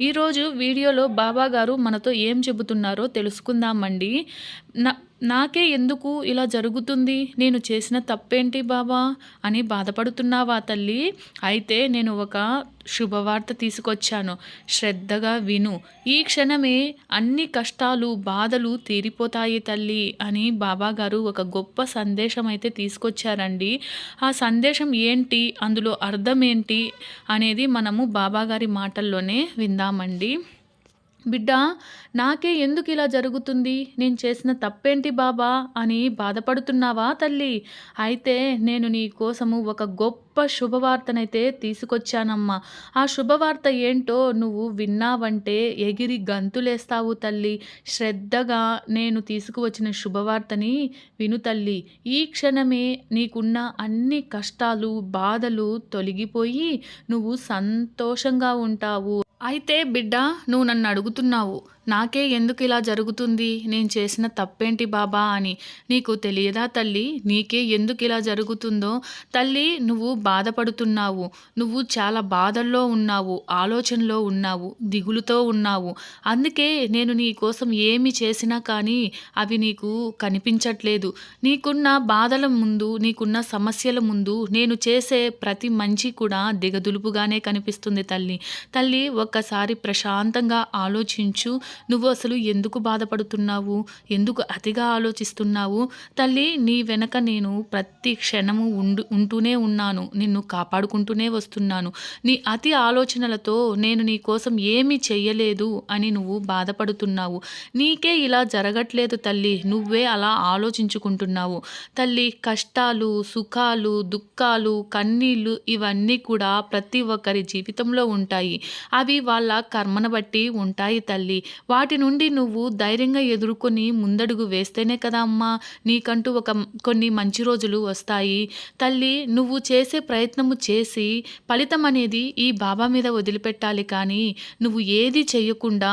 ఈరోజు వీడియోలో బాబా గారు మనతో ఏం చెబుతున్నారో తెలుసుకుందామండి. నా నాకే ఎందుకు ఇలా జరుగుతుంది? నేను చేసిన తప్పేంటి బాబా అని బాధపడుతున్నావా తల్లి? అయితే నేను ఒక శుభవార్త తీసుకొచ్చాను. శ్రద్ధగా విను. ఈ క్షణమే అన్ని కష్టాలు బాధలు తీరిపోతాయి తల్లి అని బాబాగారు ఒక గొప్ప సందేశం అయితే తీసుకొచ్చారండి. ఆ సందేశం ఏంటి? అందులో అర్థం ఏంటి? అనేది మనము బాబాగారి మాటల్లోనే విందామండి. బిడ్డ నాకే ఎందుకు ఇలా జరుగుతుంది? నేను చేసిన తప్పేంటి బాబా? అని బాధపడుతున్నావా తల్లి? అయితే నేను నీ కోసము ఒక గొప్ప శుభవార్తనైతే తీసుకొచ్చానమ్మా. ఆ శుభవార్త ఏంటో నువ్వు విన్నావంటే ఎగిరి గంతులేస్తావు తల్లి. శ్రద్ధగా నేను తీసుకువచ్చిన శుభవార్తని విను తల్లి. ఈ క్షణమే నీకున్న అన్ని కష్టాలు బాధలు తొలగిపోయి నువ్వు సంతోషంగా ఉంటావు. అయితే బిడ్డ నువ్వు నన్ను అడుగుతున్నావు. నాకే ఎందుకు ఇలా జరుగుతుంది? నేను చేసిన తప్పేంటి బాబా అని. నీకు తెలియదా తల్లి? నీకే ఎందుకు ఇలా జరుగుతుందో? తల్లి నువ్వు బాధపడుతున్నావు. నువ్వు చాలా బాధల్లో ఉన్నావు. ఆలోచనలో ఉన్నావు. దిగులుతో ఉన్నావు. అందుకే నేను నీ కోసం ఏమి చేసినా కానీ అవి నీకు కనిపించట్లేదు. నీకున్న బాధల ముందు నీకున్న సమస్యల ముందు నేను చేసే ప్రతి మంచి కూడా దిగదులుపుగానే కనిపిస్తుంది తల్లి. తల్లి ఒక్కసారి ప్రశాంతంగా ఆలోచించు. నువ్వు అసలు ఎందుకు బాధపడుతున్నావు? ఎందుకు అతిగా ఆలోచిస్తున్నావు? తల్లి నీ వెనక నేను ప్రతి క్షణము ఉండు ఉంటూనే ఉన్నాను. నిన్ను కాపాడుకుంటూనే వస్తున్నాను. నీ అతి ఆలోచనలతో నేను నీ కోసం ఏమీ చెయ్యలేదు అని నువ్వు బాధపడుతున్నావు. నీకే ఇలా జరగట్లేదు తల్లి. నువ్వే అలా ఆలోచించుకుంటున్నావు. తల్లి కష్టాలు సుఖాలు దుఃఖాలు కన్నీళ్ళు ఇవన్నీ కూడా ప్రతి ఒక్కరి జీవితంలో ఉంటాయి. అవి వాళ్ళ కర్మను బట్టి ఉంటాయి తల్లి. వాటి నుండి నువ్వు ధైర్యంగా ఎదుర్కొని ముందడుగు వేస్తేనే కదా అమ్మా. నీకంటూ ఒక కొన్ని మంచి రోజులు వస్తాయి. తల్లి నువ్వు చేసే ప్రయత్నము చేసి ఫలితం అనేది ఈ బాబా మీద వదిలిపెట్టాలి కానీ నువ్వు ఏది చేయకుండా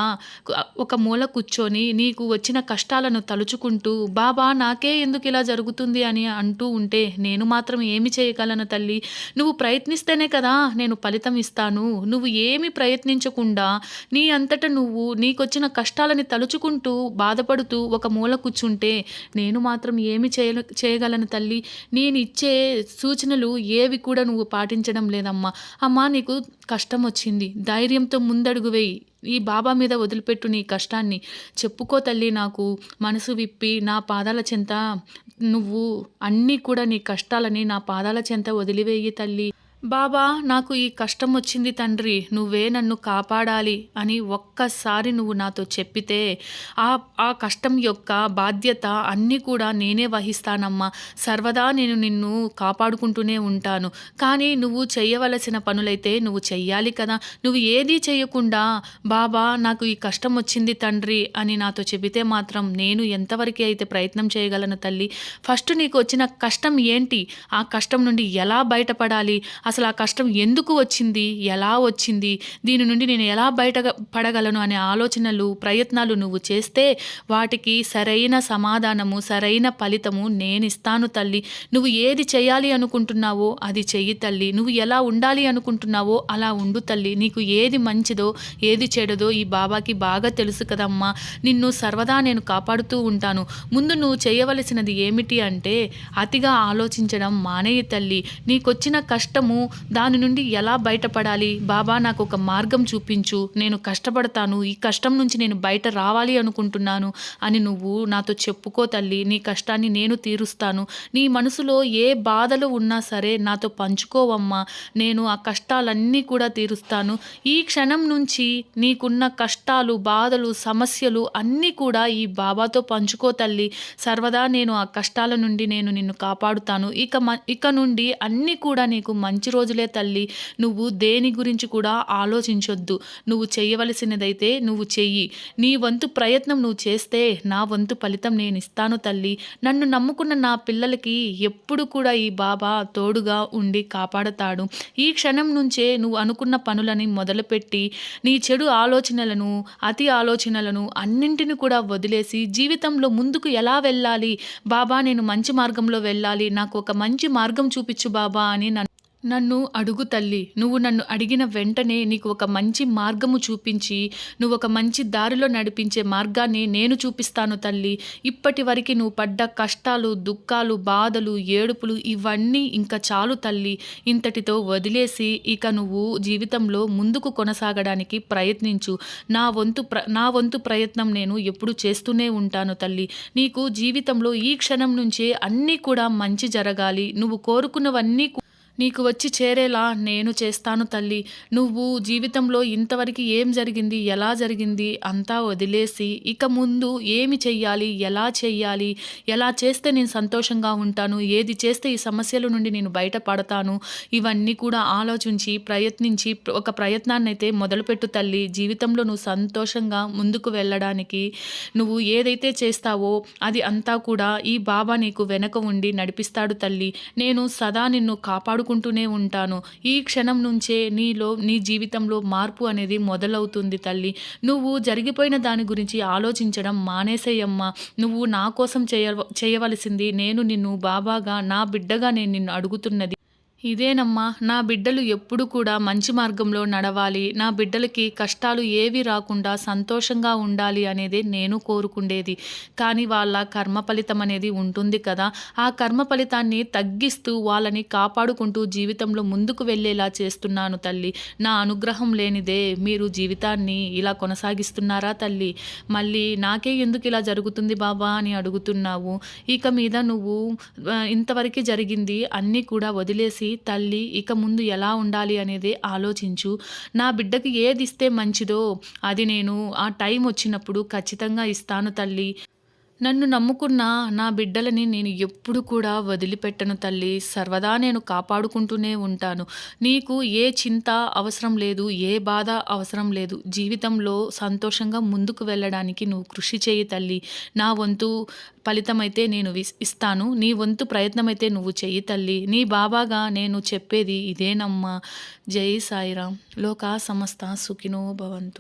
ఒక మూల కూర్చొని నీకు వచ్చిన కష్టాలను తలుచుకుంటూ బాబా నాకే ఎందుకు ఇలా జరుగుతుంది అని అంటూ ఉంటే నేను మాత్రం ఏమి చేయగలను తల్లి? నువ్వు ప్రయత్నిస్తేనే కదా నేను ఫలితం ఇస్తాను. నువ్వు ఏమి ప్రయత్నించకుండా నీ అంతట నువ్వు నీకొచ్చిన కష్టాలని తలుచుకుంటూ బాధపడుతూ ఒక మూల కూర్చుంటే నేను మాత్రం ఏమి చేయ చేయగలను తల్లి? నేను ఇచ్చే సూచనలు ఏవి కూడా నువ్వు పాటించడం లేదమ్మా. అమ్మా నీకు కష్టం వచ్చింది. ధైర్యంతో ముందడుగు వేయి. ఈ బాబా మీద వదిలిపెట్టు నీ కష్టాన్ని. చెప్పుకో తల్లి నాకు మనసు విప్పి నా పాదాల చెంత నువ్వు అన్నీ కూడా నీ కష్టాలని నా పాదాల చెంత వదిలివేయి తల్లి. బాబా నాకు ఈ కష్టం వచ్చింది తండ్రి. నువ్వే నన్ను కాపాడాలి అని ఒక్కసారి నువ్వు నాతో చెప్పితే ఆ ఆ కష్టం యొక్క బాధ్యత అన్నీ కూడా నేనే వహిస్తానమ్మా. సర్వదా నేను నిన్ను కాపాడుకుంటూనే ఉంటాను. కానీ నువ్వు చేయవలసిన పనులైతే నువ్వు చెయ్యాలి కదా. నువ్వు ఏదీ చేయకుండా బాబా నాకు ఈ కష్టం వచ్చింది తండ్రి అని నాతో చెబితే మాత్రం నేను ఎంతవరకు అయితే ప్రయత్నం చేయగలను తల్లి. ఫస్ట్ నీకు వచ్చిన కష్టం ఏంటి? ఆ కష్టం నుండి ఎలా బయటపడాలి? అసలు ఆ కష్టం ఎందుకు వచ్చింది? ఎలా వచ్చింది? దీని నుండి నేను ఎలా బయట పడగలను అనే ఆలోచనలు ప్రయత్నాలు నువ్వు చేస్తే వాటికి సరైన సమాధానము సరైన ఫలితము నేను ఇస్తాను తల్లి. నువ్వు ఏది చేయాలి అనుకుంటున్నావో అది చెయ్యి తల్లి. నువ్వు ఎలా ఉండాలి అనుకుంటున్నావో అలా ఉండు తల్లి. నీకు ఏది మంచిదో ఏది చెడదో ఈ బాబాకి బాగా తెలుసు కదమ్మా. నిన్ను సర్వదా నేను కాపాడుతూ ఉంటాను. ముందు నువ్వు చేయవలసినది ఏమిటి అంటే అతిగా ఆలోచించడం మానేయి తల్లి. నీకొచ్చిన కష్టము దాని నుండి ఎలా బయటపడాలి? బాబా నాకు ఒక మార్గం చూపించు. నేను కష్టపడతాను. ఈ కష్టం నుంచి నేను బయట రావాలి అనుకుంటున్నాను అని నువ్వు నాతో చెప్పుకో తల్లి. నీ కష్టాన్ని నేను తీరుస్తాను. నీ మనసులో ఏ బాధలు ఉన్నా సరే నాతో పంచుకోవమ్మా. నేను ఆ కష్టాలన్నీ కూడా తీరుస్తాను. ఈ క్షణం నుంచి నీకున్న కష్టాలు బాధలు సమస్యలు అన్నీ కూడా ఈ బాబాతో పంచుకో తల్లి. సర్వదా నేను ఆ కష్టాల నుండి నేను నిన్ను కాపాడుతాను. ఇక ఇక నుండి అన్నీ కూడా నీకు మంచి రోజులే తల్లి నువ్వు దేని గురించి కూడా ఆలోచించొద్దు. నువ్వు చేయవలసినదైతే నువ్వు చెయ్యి. నీ వంతు ప్రయత్నం నువ్వు చేస్తే నా వంతు ఫలితం నేను ఇస్తాను తల్లి. నన్ను నమ్ముకున్న నా పిల్లలకి ఎప్పుడు కూడా ఈ బాబా తోడుగా ఉండి కాపాడతాడు. ఈ క్షణం నుంచే నువ్వు అనుకున్న పనులని మొదలుపెట్టి నీ చెడు ఆలోచనలను అతి ఆలోచనలను అన్నింటిని కూడా వదిలేసి జీవితంలో ముందుకు ఎలా వెళ్ళాలి? బాబా నేను మంచి మార్గంలో వెళ్ళాలి. నాకు ఒక మంచి మార్గం చూపించు బాబా అని నన్ను అడుగు తల్లి. నువ్వు నన్ను అడిగిన వెంటనే నీకు ఒక మంచి మార్గము చూపించి నువ్వు ఒక మంచి దారిలో నడిపించే మార్గాన్ని నేను చూపిస్తాను తల్లి. ఇప్పటి వరకు నువ్వు పడ్డ కష్టాలు దుఃఖాలు బాధలు ఏడుపులు ఇవన్నీ ఇంకా చాలు తల్లి. ఇంతటితో వదిలేసి ఇక నువ్వు జీవితంలో ముందుకు కొనసాగడానికి ప్రయత్నించు. నా వంతు ప్ర నా వంతు ప్రయత్నం నేను ఎప్పుడు చేస్తూనే ఉంటాను తల్లి. నీకు జీవితంలో ఈ క్షణం నుంచే అన్నీ కూడా మంచి జరగాలి. నువ్వు కోరుకున్నవన్నీ నీకు వచ్చి చేరేలా నేను చేస్తాను తల్లి. నువ్వు జీవితంలో ఇంతవరకు ఏం జరిగింది? ఎలా జరిగింది? అంతా వదిలేసి ఇక ముందు ఏమి చెయ్యాలి? ఎలా చెయ్యాలి? ఎలా చేస్తే నేను సంతోషంగా ఉంటాను? ఏది చేస్తే ఈ సమస్యల నుండి నేను బయటపడతాను? ఇవన్నీ కూడా ఆలోచించి ప్రయత్నించి ఒక ప్రయత్నాన్ని అయితే మొదలుపెట్టు తల్లి. జీవితంలో నువ్వు సంతోషంగా ముందుకు వెళ్ళడానికి నువ్వు ఏదైతే చేస్తావో అది అంతా కూడా ఈ బాబా నీకు వెనక ఉండి నడిపిస్తాడు తల్లి. నేను సదా నిన్ను అనుకుంటూనే ఉంటాను. ఈ క్షణం నుంచే నీలో నీ జీవితంలో మార్పు అనేది మొదలవుతుంది తల్లి. నువ్వు జరిగిపోయిన దాని గురించి ఆలోచించడం మానేసేయమ్మా. నువ్వు నా కోసం చేయ చేయవలసింది నేను నిన్ను బాబాగా నా బిడ్డగా నేను నిన్ను అడుగుతున్నది. ఇదేనమ్మా నా బిడ్డలు ఎప్పుడు కూడా మంచి మార్గంలో నడవాలి నా బిడ్డలకి కష్టాలు ఏవి రాకుండా సంతోషంగా ఉండాలి అనేది నేను కోరుకుండేది. కానీ వాళ్ళ కర్మ ఫలితం అనేది ఉంటుంది కదా ఆ కర్మ ఫలితాన్ని తగ్గిస్తూ వాళ్ళని కాపాడుకుంటూ జీవితంలో ముందుకు వెళ్ళేలా చేస్తున్నాను తల్లి. నా అనుగ్రహం లేనిదే మీరు జీవితాన్ని ఇలా కొనసాగిస్తున్నారా తల్లి? మళ్ళీ నాకే ఎందుకు ఇలా జరుగుతుంది బాబా అని అడుగుతున్నావు. ఇక మీద నువ్వు ఇంతవరకు జరిగింది అన్నీ కూడా వదిలేసి తల్లి ఇక ముందు ఎలా ఉండాలి అనేది ఆలోచించు. నా బిడ్డకి ఏది ఇస్తే మంచిదో అది నేను ఆ టైం వచ్చినప్పుడు ఖచ్చితంగా ఇస్తాను తల్లి. నన్ను నమ్ముకున్న నా బిడ్డలని నేను ఎప్పుడు కూడా వదిలిపెట్టను తల్లి. సర్వదా నేను కాపాడుకుంటూనే ఉంటాను. నీకు ఏ చింత అవసరం లేదు ఏ బాధ అవసరం లేదు. జీవితంలో సంతోషంగా ముందుకు వెళ్ళడానికి నువ్వు కృషి చేయి తల్లి. నా వంతు ఫలితమైతే నేను విస్- ఇస్తాను. నీ వంతు ప్రయత్నమైతే నువ్వు చెయ్యి తల్లి. నీ బాబాగా నేను చెప్పేది ఇదేనమ్మా. జై సాయిరాం లోకా సమస్త సుఖినో భవంతు.